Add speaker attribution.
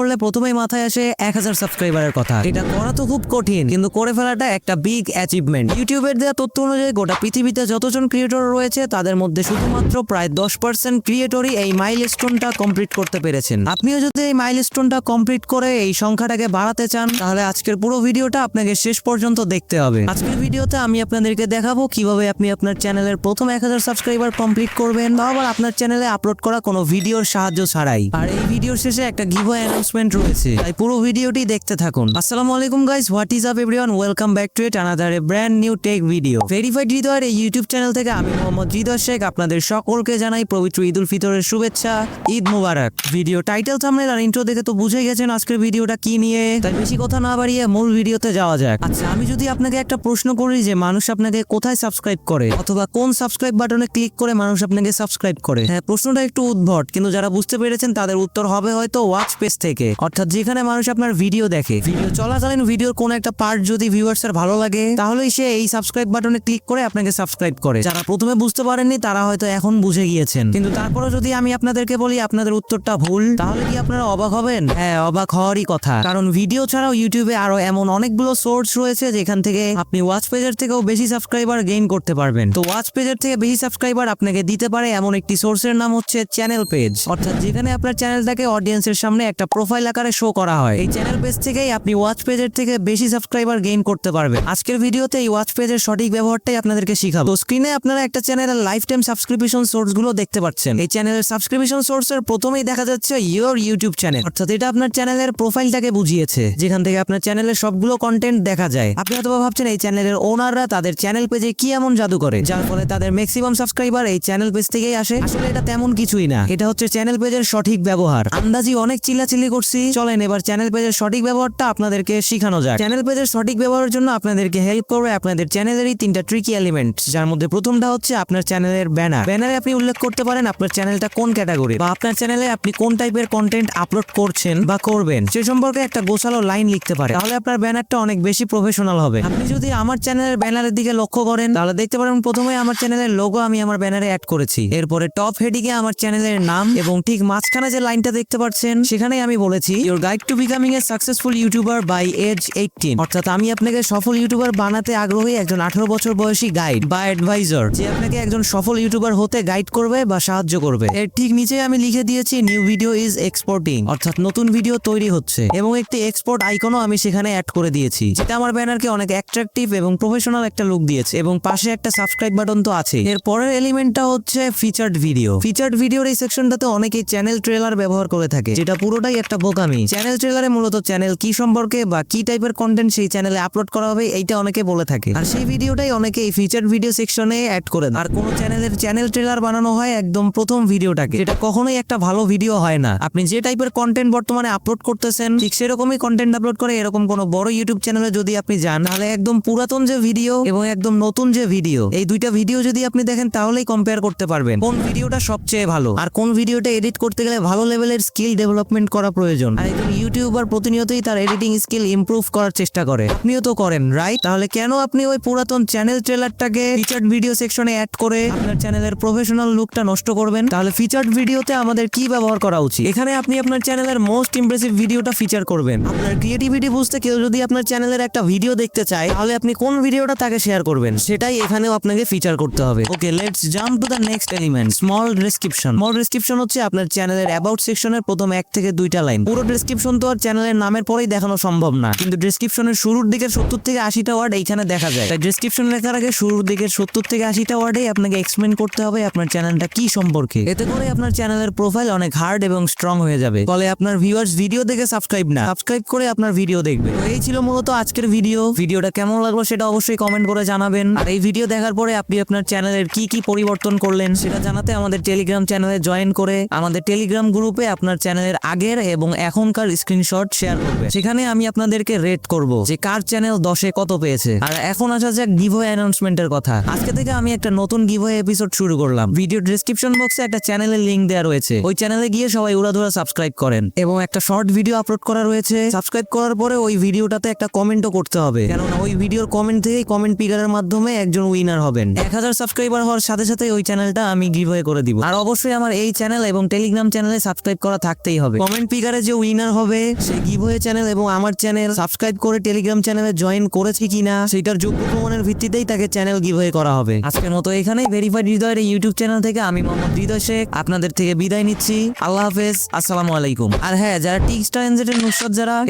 Speaker 1: করলে প্রথমেই মাথায় আসে এক হাজার সাবস্ক্রাইবারের কথা। এটা করা তো খুব কঠিন, কিন্তু করে ফেলাটা একটা বিগ অ্যাচিভমেন্ট ইউটিউবের দেওয়া তথ্য অনুযায়ী গোটা পৃথিবীতে যতজন ক্রিয়েটর রয়েছে, তাদের মধ্যে শুধুমাত্র প্রায় দশ পার্সেন্ট ক্রিয়েটরই এই মাইল স্টোনটা কমপ্লিট করতে পেরেছেন। আপনিও যদি এই মাইল স্টোনটা কমপ্লিট করে এই সংখ্যাটাকে বাড়াতে চান, তাহলে আজকের পুরো ভিডিওটা আপনাকে শেষ পর্যন্ত দেখতে হবে। আজকের ভিডিওতে আমি আপনাদেরকে দেখাবো কীভাবে আপনি আপনার চ্যানেলের প্রথম এক হাজার সাবস্ক্রাইবার কমপ্লিট করবেন, বা আবার আপনার চ্যানেলে আপলোড করা কোনো ভিডিওর সাহায্য ছাড়াই। আর এই ভিডিওর শেষে একটা গিভ অ্যানাউন্সমেন্ট রয়েছে। তাই পুরো ভিডিওটি দেখতে থাকুন। আসসালামু আলাইকুম guys what is up everyone welcome back to it another a brand new tech video verified হৃদয়ের এই ইউটিউব চ্যানেল থেকে আমি মোহাম্মদ হৃদয় শেখ আপনাদের সকলকে জানাই পবিত্র ঈদ উল ফিতরের শুভেচ্ছা, ঈদ মুবারক। ভিডিও টাইটেল থামনেল আর ইন্ট্রো দেখে তো বুঝে গেছেন আজকের ভিডিওটা কি নিয়ে। তাই বেশি কথা না বাড়িয়ে মূল ভিডিওতে যাওয়া যাক। আচ্ছা আমি যদি আপনাকে একটা প্রশ্ন করি যে মানুষ আপনাকে কোথায় সাবস্ক্রাইব করে? অথবা কোন সাবস্ক্রাইব বাটনে ক্লিক করে মানুষ আপনাকে সাবস্ক্রাইব করে? হ্যাঁ প্রশ্নটা একটু উদ্ভট, কিন্তু যারা বুঝতে পেরেছেন তাদের উত্তর হবে হয়তো ওয়াচ পেজ থেকে। অর্থাৎ যেখানে মানুষ আপনার ভিডিও দেখে। ভিডিও চলাকালীন ভিডিওর কোন একটা পার্ট যদি ভিউয়ার্সের ভালো লাগে তাহলেই সে এই সাবস্ক্রাইব বাটনে ক্লিক করে আপনাকে সাবস্ক্রাইব করে। যারা প্রথমে বুঝতে পারেননি তারা হয়তো এখন বুঝে গিয়েছেন। কিন্তু তারপরে যদি আমি আপনাদেরকে বলি আপনাদের উত্তরটা ভুল তাহলে কি আপনারা অবাক হবেন? হ্যাঁ অবাক হওয়ারই কথা। কারণ ভিডিও ছাড়াও ইউটিউবে আরও এমন অনেকগুলো সোর্স রয়েছে যেখান থেকে আপনি ওয়াচ পেজের থেকেও বেশি সাবস্ক্রাইবার গেইন করতে পারবেন। তো ওয়াচ পেজের থেকে বেশি সাবস্ক্রাইবার আপনাকে দিতে পারে এমন একটি সোর্সের নাম হচ্ছে চ্যানেল পেজ অর্থাৎ যেখানে আপনার চ্যানেলটাকে অডিয়েন্সের সামনে একটা প্রোফাইল আকারে শো করা হয়। এই চ্যানেল পেজ থেকেই আপনি ওয়াচ পেজের থেকে বেশি সাবস্ক্রাইবার গেইন করতে পারবেন। আজকের ভিডিওতে এই ওয়াচ পেজের সঠিক ব্যবহারটাই আপনাদেরকে শিখাবো। তো স্ক্রিনে আপনারা একটা চ্যানেলের লাইফ টাইম সাবস্ক্রিপশন সোর্সগুলো দেখতে পাচ্ছেন। এই চ্যানেলের সাবস্ক্রিপশন সোর্সের প্রথমেই দেখা যাচ্ছে ইয়োর ইউটিউব চ্যানেল অর্থাৎ এটা আপনার চ্যানেলের প্রোফাইলটাকে বুঝিয়েছে। যেখান থেকে আপনার চ্যানেলের সবগুলো কন্টেন্ট দেখা যায়। আপনি অথবা ভাবছেন, এই চ্যানেলের ওনাররা তাদের চ্যানেল পেজে কি এমন জাদু করে? যার ফলে তাদের ম্যাক্সিমাম সাবস্ক্রাইবার এই চ্যানেল পেজ থেকেই আসে। আসলে এটা তেমন কিছুই না। এটা হচ্ছে চ্যানেল পেজের সঠিক ব্যবহার। আন্দাজি অনেক চিল্লাচিল্লি করছি। চলেন, এবার চ্যানেল পেজের সঠিক ব্যবহারটা আপনাদেরকে শেখানো যায় চ্যানেল পেজের সঠিক ব্যবহারের জন্য আপনাদেরকে হেল্প করবে আপনাদের চ্যানেলেরই তিনটা ট্রিকি এলিমেন্ট যার মধ্যে প্রথমটা হচ্ছে আপনার চ্যানেলের ব্যানার ব্যানারে আপনি উল্লেখ করতে পারেন আপনার চ্যানেলটা কোন ক্যাটাগরি বা আপনার চ্যানেলে আপনি কোন টাইপের কন্টেন্ট আপলোড করছেন বা করবেন। সে সম্পর্কে একটা গোছালো লাইন লিখতে পারে। তাহলে আপনার ব্যানারটা অনেক বেশি প্রফেশনাল হবে। আপনি যদি আমার চ্যানেলের ব্যানারের দিকে লক্ষ্য করেন, তাহলে দেখতে পারেন প্রথমে আমার চ্যানেলের লোগো আমি আমার ব্যানারে অ্যাড করেছি। এরপরে টপ হেডিংয়ে আমার চ্যানেলের নাম এবং ঠিক মাঝখানে যে লাইনটা দেখতে পাচ্ছেন, সেখানেই আমি বলেছি your guide to becoming a successful YouTuber by age eighteen অর্থাৎ আমি আপনাকে সফল ইউটিউবার বানাতে আগ্রহী একজন আঠারো বছর বয়সী গাইড বা অ্যাডভাইজার যে আপনাকে একজন সফল ইউটিউবার হতে গাইড করবে বা সাহায্য করবে। এর ঠিক নিচে আমি লিখে দিয়েছি নিউ ভিডিও ইজ এক্সপোর্টিং অর্থাৎ নতুন ভিডিও তৈরি হচ্ছে। এবং একটি এক্সপোর্ট আইকনও আমি সেখানে অ্যাড করে দিয়েছি, যেটা আমার ব্যানারকে অনেক অ্যাট্রাকটিভ এবং প্রফেশনাল একটা লুক দিয়েছে। এবং পাশে একটা সাবস্ক্রাইব বাটন তো আছে এর পরের এলিমেন্টটা হচ্ছে ফিচার্ড ভিডিও ফিচার্ড ভিডিওর এই সেকশনটাতে অনেকেই চ্যানেল ট্রেলার ব্যবহার করে থাকে, যেটা পুরোটাই একটা বোকামি। চ্যানেল ট্রেলারে মূলত চ্যানেল কি সম্পর্কে বা কি টাইপের কন্টেন্ট সেই চ্যানেলে আপলোড করা হবে, এইটা অনেকে বলে থাকে। আর সেই ভিডিওটাই অনেকে এই ফিচার্ড ভিডিও সেকশনে অ্যাড করে আর কোন চ্যানেলের চ্যানেল ট্রেলার বানানো হয় একদম প্রথম ভিডিওটাকে, যেটা কখনোই একটা ভালো ভিডিও হয় না। আপনি যে টাইপের কন্টেন্ট বর্তমানে আপলোড করতেছেন, ঠিক সেরকমই কন্টেন্ট আপলোড করে এরকম কোনো বড় ইউটিউব চ্যানেলে যদি আপনি যান, তাহলে একদম পুরাতন যে ভিডিও এবং একদম নতুন যে ভিডিও এই দুইটা ভিডিও যদি আপনি দেখেন, তাহলেই কম্পেয়ার করতে পারবেন। কোন ভিডিওটা সবচেয়ে ভালো? আর কোন ভিডিওটা এডিট করতে গেলে ভালো লেভেলের স্কিল ডেভেলপমেন্ট করা প্রয়োজন? আর একজন ইউটিউবার প্রতিনিয়তই তার এডিটিং স্কিল ইমপ্রুভ করার চেষ্টা করে। আপনিও তো করেন রাইট তাহলে কেন আপনি ওই পুরাতন চ্যানেল ট্রেলারটাকে ফিচার্ড ভিডিও সেকশনে অ্যাড করে আপনার চ্যানেলের প্রফেশনাল লুকটা নষ্ট করবেন? তাহলে ফিচার্ড ভিডিওতে আমাদের কি ব্যবহার করা উচিত? এখানে আপনি আপনার চ্যানেলের মোস্ট ইমপ্রেসিভ ভিডিওটা ফিচার করবেন। আপনার ক্রিয়েটিভিটি বুঝতে কেউ যদি আপনার চ্যানেলের একটা ভিডিও দেখতে চায়, তাহলে আপনি কোন ভিডিওটা তাকে শেয়ার করবেন? সেটাই এখানেও আপনাকে ফিচার করতে হবে। Okay let's jump to the next element small description small description হচ্ছে আপনার চ্যানেলের অ্যাবাউট সেকশনের প্রথম এক থেকে দুইটা লাইন পুরো ডেসক্রিপশন তো আর চ্যানেলের নামের পরেই দেখানো সম্ভব না। কিন্তু ডেসক্রিপশনের শুরুর দিকের সত্তর থেকে আশিটা ওয়ার্ড এইখানে দেখা যায়। তাই ডেসক্রিপশন লেখার আগে শুরুর দিকের সত্তর থেকে আশিটা ওয়ার্ডে আপনাকে এক্সপ্লেন করতে হবে আপনার চ্যানেলটা কি সম্পর্কে। এতে করে আপনার চ্যানেলের প্রোফাইল অনেক হার্ড এবং স্ট্রং হয়ে যাবে। ফলে আপনার ভিউয়ার্স ভিডিও দেখে সাবস্ক্রাইব না। সাবস্ক্রাইব করে আপনার ভিডিও দেখবে। তো এই ছিল মূলত আজকের ভিডিও ভিডিওটা কেমন লাগল সেটা অবশ্যই কমেন্ট করে জানাবেন। আর এই ভিডিও দেখার পরে আপনি আপনার চ্যানেলের কি কি পরিবর্তন করলেন সেটা জানাতে আমাদের টেলিগ্রাম চ্যানেলে জয়েন করে আমাদের টেলিগ্রাম গ্রুপে আপনার চ্যানেলের আগের এবং এখনকার স্ক্রিনশট শেয়ার করবে। সেখানে আমি আপনাদেরকে রেট করব যে কার চ্যানেল দশে কত পেয়েছে। আর এখন আসা যাক গিভওয়ে অ্যানাউন্সমেন্টের কথা। আজকে থেকে আমি একটা নতুন গিভওয়ে এপিসোড শুরু করলাম। ভিডিও ডেসক্রিপশন বক্সে একটা চ্যানেলের লিংক দেওয়া রয়েছে। ওই চ্যানেলে গিয়ে সবাই উড়াধুরা সাবস্ক্রাইব করেন। এবং একটা শর্ট ভিডিও আপলোড করা রয়েছে। সাবস্ক্রাইব করার পরে ওই ভিডিওটাতে একটা কমেন্টও করতে হবে। কেননা ওই ভিডিওর কমেন্ট থেকেই কমেন্ট পিকারের মাধ্যমে একজন উইনার হবেন। এক হাজার সাবস্ক্রাইবার হওয়ার সাথে সাথে ওই চ্যানেলটা আমি গিভওয়ে করে দিব। আর অবশ্যই আমার এই চ্যানেল এবং টেলিগ্রাম চ্যানেলে সাবস্ক্রাইব করা থাকতেই হবে। কমেন্ট পিকার স্টিকারে যে উইনার হবে, সে গিভ হয়ে চ্যানেল এবং আমার চ্যানেল সাবস্ক্রাইব করে টেলিগ্রাম চ্যানেলে জয়েন করেছে কিনা, সেটার যোগ্য প্রমাণের ভিত্তিতেই তাকে চ্যানেল গিভ হয়ে করা হবে। আজকের মতো এখানেই ভেরিফাইড হৃদয়ের ইউটিউব চ্যানেল থেকে আমি মোহাম্মদ হৃদয় শেখ, আপনাদের থেকে বিদায় নিচ্ছি। আল্লাহ হাফেজ, আসসালামু আলাইকুম। আর হ্যাঁ যারা টিক্সটা এনজেটের নুসরত যারা